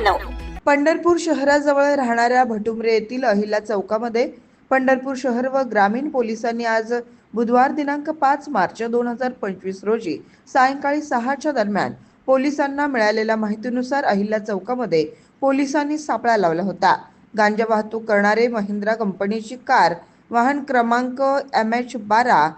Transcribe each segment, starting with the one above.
मानव. पंढरपूर शहराजवळ राहणाऱ्या भटुमरे येथील अहिला चौकामध्ये पंढरपूर शहर व ग्रामीण पोलिसांनी आज बुधवार दिनांक पाच मार्च दोन हजार पंचवीस रोजी सायंकाळी सहाच्या दरम्यान पोलिसांना मिळालेल्या माहितीनुसार अहिल्या चौकामध्ये पोलिसांनी सापळा लावला होता. गांजा वाहतूक करणारे महिंद्रा कंपनीची कार वाहन क्रमांक एम एच बारा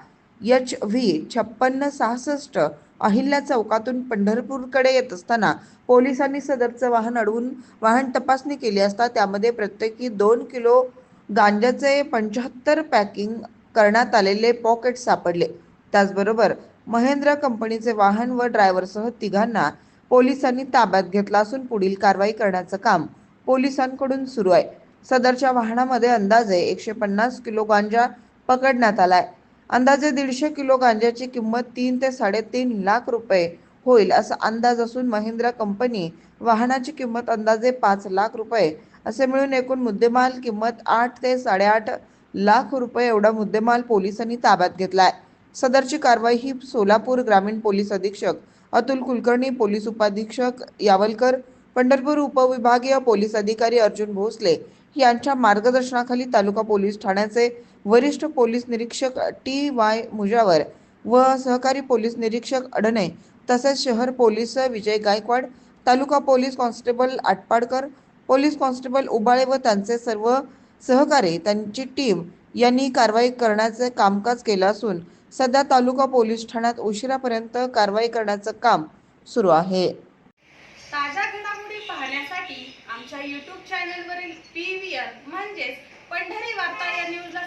एच व्ही छप्पन्न सहासष्ट अहिल्या चौकातून पंढरपूरकडे येत असताना पोलिसांनी सदरचं वाहन अडवून वाहन तपासणी केली असता त्यामध्ये प्रत्येकी दोन किलो गांजाचे पंच्याहत्तर पॅकिंग करण्यात आलेले पॉकेट सापडले. त्याचबरोबर महेंद्र कंपनीचे वाहन व ड्रायव्हरसह तिघांना पोलिसांनी ताब्यात घेतला असून पुढील कारवाई करण्याचं काम पोलिसांकडून सुरू आहे. सदरच्या वाहनामध्ये अंदाजे एकशे पन्नास किलो गांजा पकडण्यात आलाय अंदाजे दीडशे किलो गांजाची किंमत तीन ते साडेतीन लाख रुपये होईल असा अंदाज असून महिंद्रा कंपनी वाहनाची किंमत अंदाजे पाच लाख रुपये. असे मिळून एकूण मुद्देमाल किंमत आठ ते साडेआठ लाख रुपये एवढा मुद्देमाल पोलिसांनी ताब्यात घेतलाय. सदरची कारवाई ही सोलापूर ग्रामीण पोलीस अधीक्षक अतुल कुलकर्णी पोलीस उपाधीक्षक यावलकर पंढरपूर उपविभागीय पोलीस अधिकारी अर्जुन भोसले यांच्या मार्गदर्शनाखाली तालुका पोलीस ठाण्याचे वरिष्ठ पोलीस निरीक्षक टी वाय मुजावर व सहकारी पोलीस निरीक्षक अडणे तसेच शहर पोलीस विजय गायकवाड तालुका police constable Atpadkar police constable Ubale व त्यांचे सर्व सहकारी त्यांची टीम यांनी कारवाई करण्याचे कामकाज केलं असून सध्या तालुका पोलीस ठाण्यात उशिरापर्यंत कारवाई करण्याचं काम सुरू आहे. ताज्या घडामोडी पाहण्यासाठी आमच्या यूट्यूब चॅनलवरील पी व्ही आर म्हणजेच पंढरी वार्ता या न्यूजला